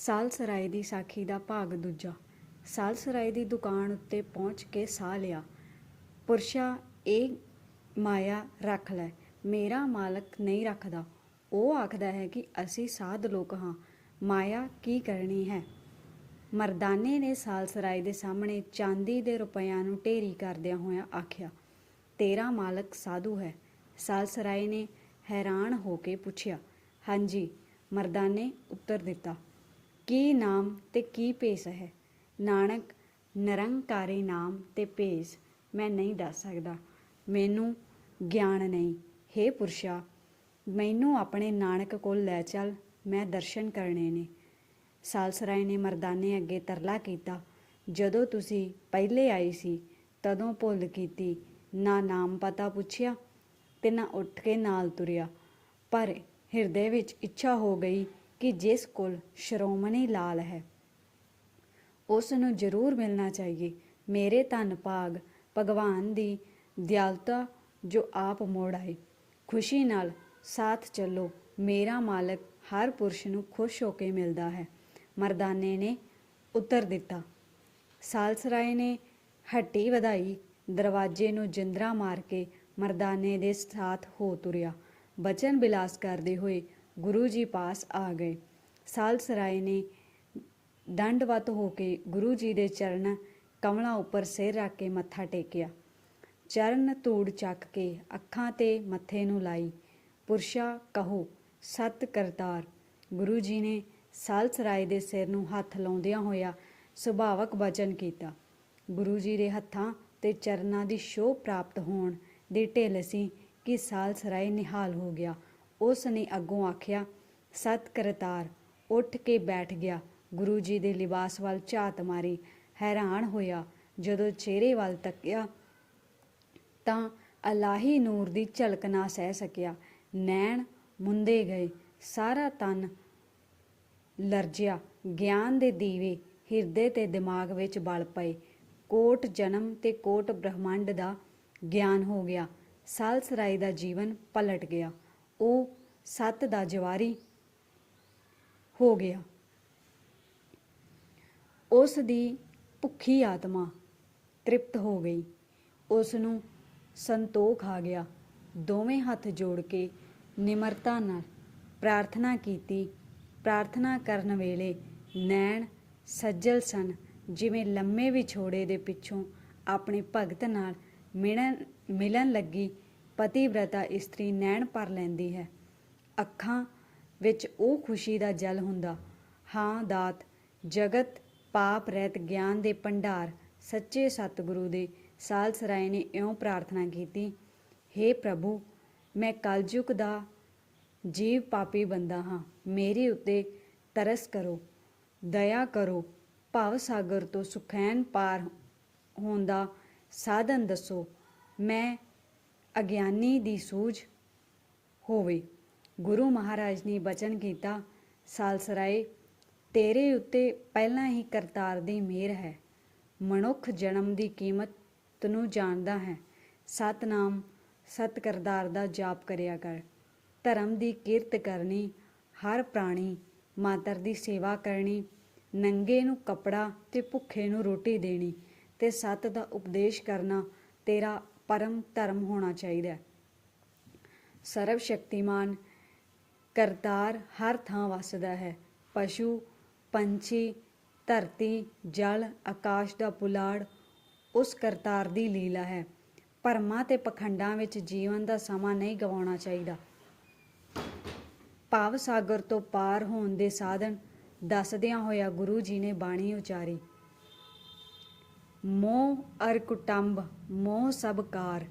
ਸਾਲਸਰਾਏ ਦੀ ਸਾਖੀ ਦਾ ਭਾਗ ਦੂਜਾ। ਸਾਲਸਰਾਏ ਦੀ ਦੁਕਾਨ ਉੱਤੇ ਪਹੁੰਚ ਕੇ ਸਾਹ ਲਿਆ। ਪੁਰਸ਼ਾ, ਇਹ ਮਾਇਆ ਰੱਖ ਲੈ। ਮੇਰਾ ਮਾਲਕ ਨਹੀਂ ਰੱਖਦਾ। ਉਹ ਆਖਦਾ ਹੈ ਕਿ ਅਸੀਂ ਸਾਧ ਲੋਕ ਹਾਂ। ਮਾਇਆ ਕੀ ਕਰਨੀ ਹੈ? ਮਰਦਾਨੇ ਨੇ ਸਾਲਸਰਾਏ ਦੇ ਸਾਹਮਣੇ ਚਾਂਦੀ ਦੇ ਰੁਪਈਆਂ ਨੂੰ ਢੇਰੀ ਕਰਦਿਆਂ ਹੋਇਆਂ ਆਖਿਆ, ਤੇਰਾ ਮਾਲਕ ਸਾਧੂ ਹੈ। ਸਾਲਸਰਾਏ ਨੇ ਹੈਰਾਨ ਹੋ ਕੇ ਪੁੱਛਿਆ, ਹਾਂਜੀ। ਮਰਦਾਨੇ ਉੱਤਰ ਦਿੱਤਾ ਕੀ ਨਾਮ ਤੇ ਕੀ ਭੇਸ ਹੈ? ਨਾਨਕ, ਨਿਰੰਕਾਰੀ ਨਾਮ ਤੇ ਭੇਸ, ਮੈਂ ਨਹੀਂ ਦੱਸ ਸਕਦਾ। ਮੈਨੂੰ ਗਿਆਨ ਨਹੀਂ। हे ਪੁਰਸ਼ਾ, ਮੈਨੂੰ ਆਪਣੇ ਨਾਨਕ ਕੋਲ ਲੈ ਚੱਲ, ਮੈਂ ਦਰਸ਼ਨ ਕਰਨੇ ਨੇ। ਸਾਲਸਰਾਏ ਨੇ ਮਰਦਾਨੇ ਅੱਗੇ ਤਰਲਾ ਕੀਤਾ। ਜਦੋਂ ਤੁਸੀਂ ਪਹਿਲੇ ਆਈ ਸੀ, ਤਦੋਂ ਭੁੱਲ ਕੀਤੀ, ਨਾ ਨਾਮ ਪਤਾ ਪੁੱਛਿਆ ਤੇ ਨਾ ਉੱਠ ਕੇ ਨਾਲ ਤੁਰਿਆ। ਪਰ ਹਿਰਦੇ ਵਿੱਚ ਇੱਛਾ ਹੋ ਗਈ ਕਿ ਜਿਸ ਕੋਲ ਸ਼੍ਰੋਮਣੀ ਲਾਲ ਹੈ, ਉਸ ਨੂੰ ਜ਼ਰੂਰ ਮਿਲਣਾ ਚਾਹੀਏ। ਮੇਰੇ ਧੰਨ ਭਾਗ ਭਗਵਾਨ ਦੀ ਦਿਆਲਤਾ ਜੋ ਆਪ ਮੋੜ ਆਏ। ਖੁਸ਼ੀ ਨਾਲ ਸਾਥ ਚੱਲੋ, ਮੇਰਾ ਮਾਲਕ ਹਰ ਪੁਰਸ਼ ਨੂੰ ਖੁਸ਼ ਹੋ ਕੇ ਮਿਲਦਾ ਹੈ। ਮਰਦਾਨੇ ਨੇ ਉੱਤਰ ਦਿੱਤਾ। ਸਾਲਸਰਾਏ ਨੇ ਹੱਟੀ ਵਧਾਈ, ਦਰਵਾਜ਼ੇ ਨੂੰ ਜਿੰਦਰਾ ਮਾਰ ਕੇ ਮਰਦਾਨੇ ਦੇ ਸਾਥ ਹੋ ਤੁਰਿਆ। ਬਚਨ ਬਿਲਾਸ ਕਰਦੇ ਹੋਏ ਗੁਰੂ ਜੀ ਪਾਸ ਆ ਗਏ। ਸਾਲਸਰਾਏ ਨੇ ਦੰਡਵਤ ਹੋ ਕੇ ਗੁਰੂ ਜੀ ਦੇ ਚਰਨ ਕਮਲਾਂ ਉੱਪਰ ਸਿਰ ਰੱਖ ਕੇ ਮੱਥਾ ਟੇਕਿਆ। ਚਰਨ ਧੂੜ ਚੱਕ ਕੇ ਅੱਖਾਂ ਤੇ ਮੱਥੇ ਨੂੰ ਲਾਈ। ਪੁਰਸ਼ਾ ਕਹੋ, ਸਤ ਕਰਤਾਰ। ਗੁਰੂ ਜੀ ਨੇ ਸਾਲਸਰਾਏ ਦੇ ਸਿਰ ਨੂੰ ਹੱਥ ਲਾਉਂਦਿਆਂ ਹੋਇਆ ਸੁਭਾਵਕ ਵਚਨ ਕੀਤਾ। ਗੁਰੂ ਜੀ ਦੇ ਹੱਥਾਂ ਤੇ ਚਰਨਾਂ ਦੀ ਸ਼ੋਭ ਪ੍ਰਾਪਤ ਹੋਣ ਦੀ ਢਿੱਲ ਸੀ ਕਿ ਸਾਲਸਰਾਏ ਨਿਹਾਲ ਹੋ ਗਿਆ। ਉਸ ਨੇ ਅੱਗੋਂ ਆਖਿਆ, ਸਤ ਕਰਤਾਰ ਉੱਠ ਕੇ ਬੈਠ ਗਿਆ। ਗੁਰੂ ਜੀ ਦੇ ਲਿਬਾਸ ਵੱਲ ਝਾਤ ਮਾਰੀ। ਹੈਰਾਨ ਹੋਇਆ, ਜਦੋਂ ਚਿਹਰੇ ਵੱਲ ਤੱਕਿਆ ਤਾਂ ਅਲਾਹੀ ਨੂਰ ਦੀ ਝਲਕ ਨਾ ਸਹਿ ਸਕਿਆ। ਨੈਣ ਮੁੰਦੇ ਗਏ। ਸਾਰਾ ਤਨ ਲਰਜਿਆ। ਗਿਆਨ ਦੇ ਦੀਵੇ ਹਿਰਦੇ ਤੇ ਦਿਮਾਗ ਵਿੱਚ ਬਲ ਪਏ। ਕੋਟ ਜਨਮ ਤੇ ਕੋਟ ਬ੍ਰਹਮੰਡ ਦਾ ਗਿਆਨ ਹੋ ਗਿਆ। ਸਾਲਸਰਾਏ ਦਾ ਜੀਵਨ ਪਲਟ ਗਿਆ। ਉਹ ਸੱਤ ਦਾ ਜਵਾਰੀ ਹੋ ਗਿਆ। ਉਸ ਦੀ ਭੁੱਖੀ ਆਤਮਾ ਤ੍ਰਿਪਤ ਹੋ ਗਈ। ਉਸ ਨੂੰ ਸੰਤੋਖ ਆ ਗਿਆ। ਦੋਵੇਂ ਹੱਥ ਜੋੜ ਕੇ ਨਿਮਰਤਾ ਨਾਲ ਪ੍ਰਾਰਥਨਾ ਕੀਤੀ। ਪ੍ਰਾਰਥਨਾ ਕਰਨ ਵੇਲੇ ਨੈਣ ਸੱਜਲ ਸਨ, ਜਿਵੇਂ ਲੰਮੇ ਵਿਛੋੜੇ ਦੇ ਪਿੱਛੋਂ ਆਪਣੇ ਭਗਤ ਨਾਲ ਮਿਲਣ ਮਿਲਣ ਲੱਗੀ। ਪਤੀਵ੍ਰਤਾ ਇਸਤਰੀ ਨੈਣ ਭਰ ਲੈਂਦੀ ਹੈ। ਅੱਖਾਂ ਵਿੱਚ ਉਹ ਖੁਸ਼ੀ ਦਾ ਜਲ ਹੁੰਦਾ। ਹਾਂ, ਦਾਤ, ਜਗਤ, ਪਾਪ, ਰਹਿਤ, ਗਿਆਨ ਦੇ ਭੰਡਾਰ, ਸੱਚੇ ਸਤਿਗੁਰੂ ਦੇ ਸਾਲਸਰਾਏ ਨੇ ਇਉਂ ਪ੍ਰਾਰਥਨਾ ਕੀਤੀ हे ਪ੍ਰਭੂ, ਮੈਂ ਕਲਯੁਗ ਦਾ ਜੀਵ ਪਾਪੀ ਬੰਦਾ ਹਾਂ। ਮੇਰੇ ਉੱਤੇ ਤਰਸ ਕਰੋ, ਦਇਆ ਕਰੋ, ਭਵ ਸਾਗਰ ਤੋਂ ਸੁਖੈਨ ਪਾਰ ਹੋਣ ਦਾ ਸਾਧਨ ਦੱਸੋ। ਮੈਂ ਅਗਿਆਨੀ ਦੀ ਸੂਝ ਹੋਵੇ। ਗੁਰੂ ਮਹਾਰਾਜ ਨੇ ਬਚਨ ਕੀਤਾ, ਸਾਲਸਰਾਏ, ਤੇਰੇ ਉੱਤੇ ਪਹਿਲਾਂ ਹੀ ਕਰਤਾਰ ਦੀ ਮਿਹਰ ਹੈ। ਮਨੁੱਖ ਜਨਮ ਦੀ ਕੀਮਤ ਨੂੰ ਜਾਣਦਾ ਹੈ। ਸਤਨਾਮ ਸਤ ਕਰਤਾਰ ਦਾ ਜਾਪ ਕਰਿਆ ਕਰ। ਧਰਮ ਦੀ ਕਿਰਤ ਕਰਨੀ, ਹਰ ਪ੍ਰਾਣੀ ਮਾਤਰ ਦੀ ਸੇਵਾ ਕਰਨੀ, ਨੰਗੇ ਨੂੰ ਕਪੜਾ ਤੇ ਭੁੱਖੇ ਨੂੰ ਰੋਟੀ ਦੇਣੀ ਤੇ ਸਤ ਦਾ ਉਪਦੇਸ਼ ਕਰਨਾ ਤੇਰਾ ਪਰਮ ਧਰਮ ਹੋਣਾ ਚਾਹੀਦਾ ਹੈ। ਸਰਵ ਸ਼ਕਤੀਮਾਨ ਕਰਤਾਰ ਹਰ ਥਾਂ ਵਸਦਾ ਹੈ। ਪਸ਼ੂ, ਪੰਛੀ, ਧਰਤੀ, ਜਲ, ਆਕਾਸ਼ ਦਾ ਪੁਲਾੜ, ਉਸ ਕਰਤਾਰ ਦੀ ਲੀਲਾ ਹੈ। ਭਰਮਾਂ ਤੇ ਪਖੰਡਾਂ ਵਿੱਚ ਜੀਵਨ ਦਾ ਸਮਾਂ ਨਹੀਂ ਗਵਾਉਣਾ ਚਾਹੀਦਾ। ਭਾਵ ਸਾਗਰ ਤੋਂ ਪਾਰ ਹੋਣ ਦੇ ਸਾਧਨ ਦੱਸਦਿਆਂ ਹੋਇਆ ਗੁਰੂ ਜੀ ਨੇ ਬਾਣੀ ਉਚਾਰੀ। ਮੋਹ ਅਰ ਕੁਟੰਬ, ਮੋਹ ਸਭ ਕਾਰ,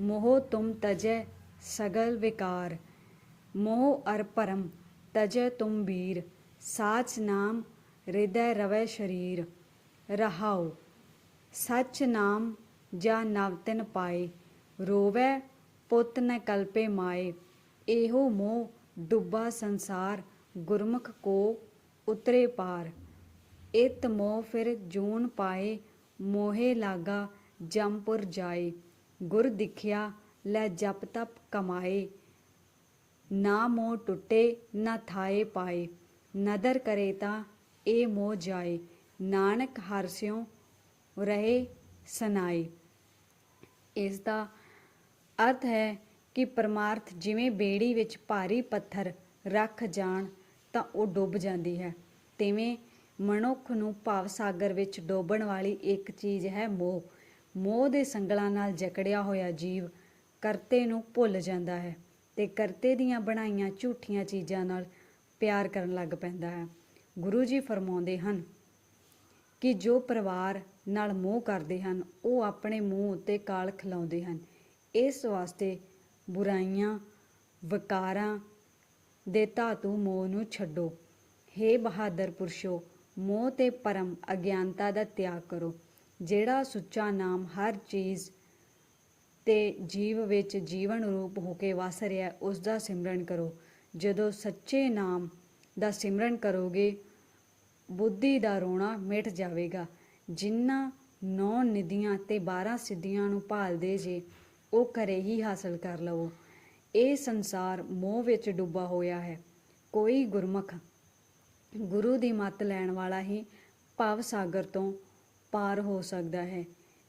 ਮੋਹ ਤੁਮ ਤਜੈ ਸਗਲ ਵਿਕਾਰ। ਮੋਹ ਅਰ ਪਰਮ ਤਜੈ ਤੁਮ ਵੀਰ, ਸਾਚ ਨਾਮ ਹਿਰਦੈ ਰਵੈ ਸ਼ਰੀਰ। ਰਹਾਉ, ਸਚ ਨਾਮ ਜਾ ਨਵਤਨ ਪਾਏ, ਰੋਵੈ ਪੁੱਤ ਨ ਕਲਪੇ ਮਾਏ। ਇਹੋ ਮੋਹ ਡੁੱਬਾ ਸੰਸਾਰ, ਗੁਰਮੁਖ ਕੋ ਉਤਰੇ ਪਾਰ। ਇਤ ਮੋਹ ਫਿਰ ਜੂਨ ਪਾਏ ਮੋਹੇ ਲਾਗਾ ਜੰਪੁਰ ਜਾਏ, ਗੁਰ ਦਿਖਿਆ ਲੈ ਜਪ ਤਪ ਕਮਾਏ। ਨਾ ਮੋਹ ਟੁੱਟੇ, ਨਾ ਥਾਏ ਪਾਏ। ਨਦਰ ਕਰੇ ਤਾਂ ਇਹ ਮੋਹ ਜਾਏ। ਨਾਨਕ ਹਰ ਸਿਉ ਰਹੇ ਸਨਾਏ। ਇਸ ਦਾ ਅਰਥ ਹੈ ਕਿ ਪਰਮਾਰਥ ਜਿਵੇਂ ਬੇੜੀ ਵਿੱਚ ਭਾਰੀ ਪੱਥਰ ਰੱਖ ਜਾਣ ਤਾਂ ਉਹ ਡੁੱਬ ਜਾਂਦੀ ਹੈ, ਤਿਵੇਂ ਮਨੁੱਖ ਨੂੰ ਭਾਵ ਸਾਗਰ ਵਿੱਚ ਡੋਬਣ ਵਾਲੀ ਇੱਕ ਚੀਜ਼ ਹੈ ਮੋਹ। ਮੋਹ ਦੇ ਸੰਗਲਾਂ ਨਾਲ ਜਕੜਿਆ ਹੋਇਆ ਜੀਵ ਕਰਤੇ ਨੂੰ ਭੁੱਲ ਜਾਂਦਾ ਹੈ ਤੇ ਕਰਤੇ ਦੀਆਂ ਬਣਾਈਆਂ ਝੂਠੀਆਂ ਚੀਜ਼ਾਂ ਨਾਲ ਪਿਆਰ ਕਰਨ ਲੱਗ ਪੈਂਦਾ ਹੈ। ਗੁਰੂ ਜੀ ਫਰਮਾਉਂਦੇ ਹਨ ਕਿ ਜੋ ਪਰਿਵਾਰ ਨਾਲ ਮੋਹ ਕਰਦੇ ਹਨ, ਉਹ ਆਪਣੇ ਮੂੰਹ ਉੱਤੇ ਕਾਲ ਖਿਲਾਉਂਦੇ ਹਨ। ਇਸ ਵਾਸਤੇ ਬੁਰਾਈਆਂ, ਵਕਾਰਾਂ ਦੇ ਧਾਤੂ ਮੋਹ ਨੂੰ ਛੱਡੋ। ਹੇ ਬਹਾਦਰ ਪੁਰਸ਼ੋ ਮੋਹ ਤੇ ਪਰਮ ਅਗਿਆਨਤਾ ਦਾ ਤਿਆਗ ਕਰੋ ਜਿਹੜਾ ਸੁੱਚਾ ਨਾਮ ਹਰ ਚੀਜ਼ ਤੇ ਜੀਵ ਵਿੱਚ ਜੀਵਨ ਰੂਪ ਹੋ ਕੇ ਵਸ ਰਿਹਾ ਹੈ, ਉਸ ਦਾ ਸਿਮਰਨ ਕਰੋ। ਜਦੋਂ ਸੱਚੇ ਨਾਮ ਦਾ ਸਿਮਰਨ ਕਰੋਗੇ ਬੁੱਧੀ ਦਾ ਰੋਣਾ ਮਿਟ ਜਾਵੇਗਾ। ਜਿਨ੍ਹਾਂ ਨੌ ਨਿਧੀਆਂ ਤੇ 12 ਸਿੱਧੀਆਂ ਨੂੰ ਭਾਲਦੇ ਜੇ ਉਹ ਘਰੇ ਹੀ ਹਾਸਲ ਕਰ ਲਵੋ। ਇਹ ਸੰਸਾਰ ਮੋਹ ਵਿੱਚ ਡੁੱਬਾ ਹੋਇਆ ਹੈ। ਕੋਈ ਗੁਰਮੁਖ ਗੁਰੂ ਦੀ ਮੱਤ ਲੈਣ ਵਾਲਾ ਹੀ ਭਵ ਸਾਗਰ ਤੋਂ ਪਾਰ ਹੋ ਸਕਦਾ ਹੈ।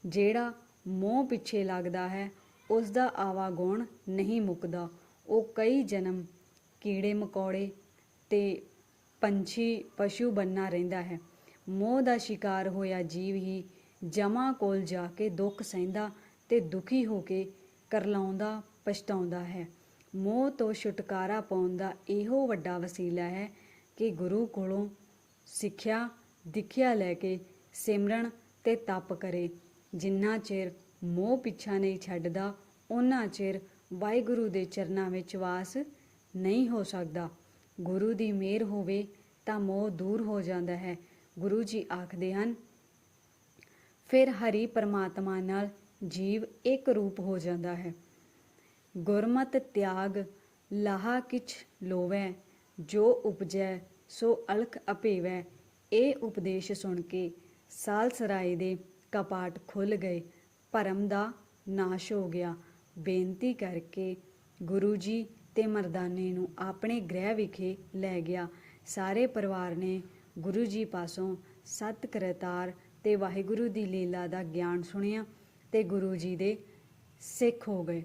ਜਿਹੜਾ ਮੋਹ ਪਿੱਛੇ ਲੱਗਦਾ ਹੈ ਉਸ ਦਾ ਆਵਾਗੁਣ ਨਹੀਂ ਮੁੱਕਦਾ। ਉਹ ਕਈ ਜਨਮ ਕੀੜੇ ਮਕੌੜੇ ਤੇ ਪੰਛੀ ਪਸ਼ੂ ਬੰਨਾ ਰਹਿੰਦਾ ਹੈ। ਮੋਹ ਦਾ ਸ਼ਿਕਾਰ ਹੋਇਆ ਜੀਵ ਹੀ ਜਮਾ ਕੋਲ ਜਾ ਕੇ ਦੁੱਖ ਸਹਿੰਦਾ ਤੇ ਦੁਖੀ ਹੋ ਕੇ ਕਰਲਾਉਂਦਾ, ਪਛਤਾਉਂਦਾ ਹੈ। ਮੋਹ ਤੋਂ ਛੁਟਕਾਰਾ ਪਾਉਣ ਦਾ ਇਹੋ ਵੱਡਾ ਵਸੀਲਾ ਹੈ ਕਿ ਗੁਰੂ ਕੋਲੋਂ ਸਿੱਖਿਆ, ਦਿਖਿਆ ਲੈ ਕੇ ਸਿਮਰਨ ਤੇ ਤਪ ਕਰੇ। ਜਿੰਨਾ ਚਿਰ ਮੋਹ ਪਿੱਛਾ ਨਹੀਂ ਛੱਡਦਾ ਉਹਨਾਂ ਚਿਰ ਵਾਹਿਗੁਰੂ ਦੇ ਚਰਨਾਂ ਵਿੱਚ ਵਾਸ ਨਹੀਂ ਹੋ ਸਕਦਾ। ਗੁਰੂ ਦੀ ਮਿਹਰ ਹੋਵੇ ਤਾਂ ਮੋਹ ਦੂਰ ਹੋ ਜਾਂਦਾ ਹੈ। ਗੁਰੂ ਜੀ ਆਖਦੇ ਹਨ, ਫਿਰ ਹਰੀ ਪਰਮਾਤਮਾ ਨਾਲ ਜੀਵ ਇੱਕ ਰੂਪ ਹੋ ਜਾਂਦਾ ਹੈ। ਗੁਰਮਤ ਤਿਆਗ, ਲਾਹਾ ਕਿਛ ਲੋਵੈ ਜੋ ਉਪਜੈ, ਸੋ ਅਲਖ ਅਪੇਵੈ। ਇਹ ਉਪਦੇਸ਼ ਸੁਣ ਕੇ ਸਾਲਸਰਾਏ ਦੇ ਕਪਾਟ ਖੁੱਲ ਗਏ। ਭਰਮ ਦਾ ਨਾਸ਼ ਹੋ ਗਿਆ। ਬੇਨਤੀ ਕਰਕੇ ਗੁਰੂ ਜੀ ਤੇ ਮਰਦਾਨੇ ਨੂੰ ਆਪਣੇ ਗ੍ਰਹਿ ਵਿਖੇ ਲੈ ਗਿਆ। ਸਾਰੇ ਪਰਿਵਾਰ ਨੇ ਗੁਰੂ ਜੀ ਪਾਸੋਂ ਸਤ ਕਰਤਾਰ ਤੇ ਵਾਹਿਗੁਰੂ ਦੀ ਲੀਲਾ ਦਾ ਗਿਆਨ ਸੁਣਿਆ ਤੇ ਗੁਰੂ ਜੀ ਦੇ ਸਿੱਖ ਹੋ ਗਏ।